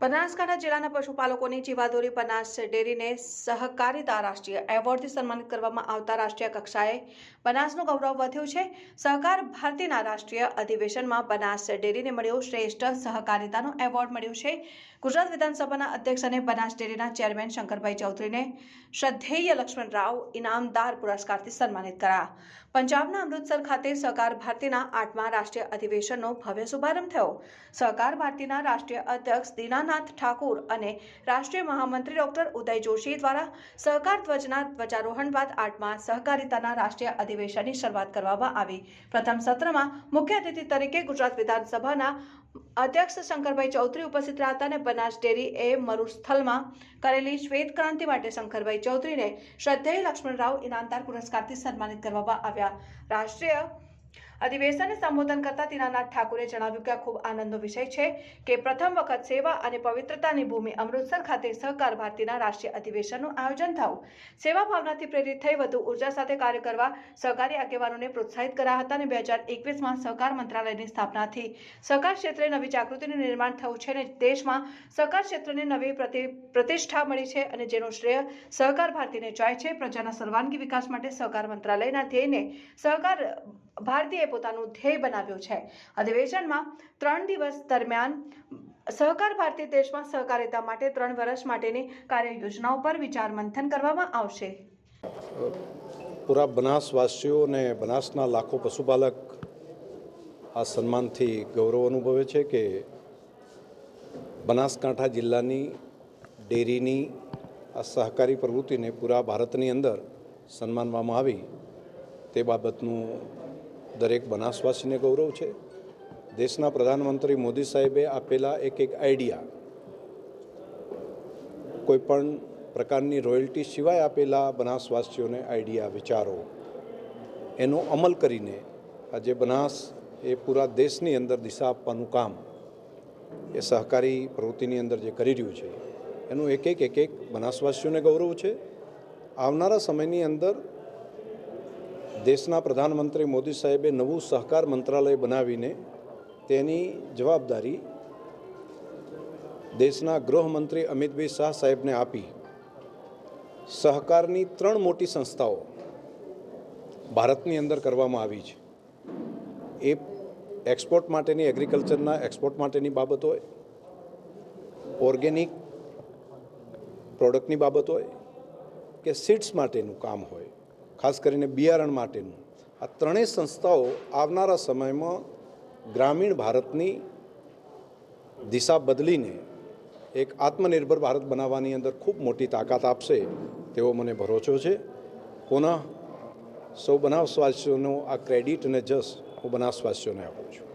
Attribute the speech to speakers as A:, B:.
A: બનાસકાંઠા જિલ્લાના પશુપાલકોની જીવાદોરી બનાસ ડેરીને સહકારિતા રાષ્ટ્રીય એવોર્ડથી સન્માનિત કરવામાં આવતા રાષ્ટ્રીય કક્ષાએ બનાસનું ગૌરવ વધ્યું છે. સહકાર ભારતીના રાષ્ટ્રીય અધિવેશનમાં બનાસ ડેરીને મળ્યો શ્રેષ્ઠ સહકારિતાનો એવોર્ડ મળ્યો છે. ગુજરાત વિધાનસભાના અધ્યક્ષ અને બનાસ ડેરીના ચેરમેન શંકરભાઈ ચૌધરીને શ્રદ્ધેય લક્ષ્મણ રાવ ઇનામદાર પુરસ્કારથી સન્માનિત કરાયા પંજાબના અમૃતસર ખાતે સહકાર ભારતીના આઠમા રાષ્ટ્રીય અધિવેશનનો ભવ્ય શુભારંભ થયો. સહકાર ભારતીના રાષ્ટ્રીય અધ્યક્ષ દીનાનાથ ઠાકુર અને રાષ્ટ્રીય મહામંત્રી ડોક્ટર ઉદય જોશી દ્વારા સહકાર ધ્વજના ધ્વજારોહણ બાદ આઠમા સહકારિતાના રાષ્ટ્રીય અધિવેશનની શરૂઆત કરવામાં આવી. પ્રથમ સત્રમાં મુખ્ય અતિથિ તરીકે ગુજરાત વિધાનસભાના અધ્યક્ષ શંકરભાઈ ચૌધરી ઉપસ્થિત રહ્યા હતા અને બનાસ ડેરી એ મરુસ્થલમાં કરેલી શ્વેત ક્રાંતિ માટે શંકરભાઈ ચૌધરીને શ્રદ્ધેય લક્ષ્મણરાવ ઇનામદાર પુરસ્કારથી સન્માનિત કરવામાં આવ્યા. રાષ્ટ્રીય અધિવેશનને સંબોધન કરતા દિનાનાથ ઠાકુરે જણાવ્યું કે આ ખૂબ આનંદનો વિષય છે કે પ્રથમ વખત સેવા અને પવિત્રતાની ભૂમિ અમૃતસર ખાતે સહકાર ભારતીના રાષ્ટ્રીય અધિવેશનનું આયોજન થયું. સેવા ભાવનાથી પ્રેરિત થઈ વધુ ઊર્જા સાથે કાર્ય કરવા સહકારી આગેવાનોને પ્રોત્સાહિત કર્યા હતા અને બે હજાર એકવીસમાં સહકાર મંત્રાલયની સ્થાપનાથી સહકાર ક્ષેત્રે નવી જાગૃતિનું નિર્માણ થયું છે અને દેશમાં સહકાર ક્ષેત્રને નવી પ્રતિ પ્રતિષ્ઠા મળી છે અને જેનો શ્રેય સહકાર ભારતીને જાય છે. પ્રજાના સર્વાંગી વિકાસ માટે સહકાર મંત્રાલયના ધ્યેયને સહકાર ભારતીએ પોતાનું ધ્યેય બનાવ્યું છે. અધિવેશનમાં ત્રણ દિવસ દરમિયાન સહકાર ભારતી દેશમાં સહકારિતા માટે ત્રણ વર્ષ માટેની કાર્ય યોજનાઓ પર વિચાર મંથન કરવામાં આવશે.
B: પૂરા બનાસવાસીઓ અને બનાસના લાખો પશુપાલક આ સન્માનથી ગૌરવ અનુભવે છે કે બનાસકાંઠા જિલ્લાની ડેરીની આ સહકારી પ્રવૃત્તિને પૂરા ભારતની અંદર સન્માનવામાં આવી. તે બાબતનું દરેક બનાસવાસીને ગૌરવ છે. દેશના પ્રધાનમંત્રી મોદી સાહેબે આપેલા એક એક આઈડિયા કોઈપણ પ્રકારની રોયલ્ટી સિવાય આપેલા બનાસવાસીઓને આઈડિયા, વિચારો એનો અમલ કરીને આજે બનાસ એ પૂરા દેશની અંદર દિશા આપવાનું કામ એ સહકારી પ્રવૃત્તિની અંદર જે કરી રહ્યું છે, એનું એક એક એક એક બનાસવાસીઓને ગૌરવ છે. આવનારા સમયની અંદર દેશના પ્રધાનમંત્રી મોદી સાહેબે નવું સહકાર મંત્રાલય બનાવીને તેની જવાબદારી દેશના ગૃહમંત્રી અમિતભાઈ શાહ સાહેબને આપી. સહકારની ત્રણ મોટી સંસ્થાઓ ભારતની અંદર કરવામાં આવી છે. એ એક્સપોર્ટ માટેની એગ્રીકલ્ચરના એક્સપોર્ટ માટેની બાબત હોય, ઓર્ગેનિક પ્રોડક્ટની બાબત હોય કે સીડ્સ માટેનું કામ હોય. ખાસ કરીને બિયારણ માટેનું. આ ત્રણેય સંસ્થાઓ આવનારા સમયમાં ગ્રામીણ ભારતની દિશા બદલીને એક આત્મનિર્ભર ભારત બનાવવાની અંદર ખૂબ મોટી તાકાત આપશે તેવો મને ભરોસો છે. પુનઃ સૌ બનાસવાસીઓનો આ ક્રેડિટ અને જસ હું બનાસવાસીઓને આપું છું.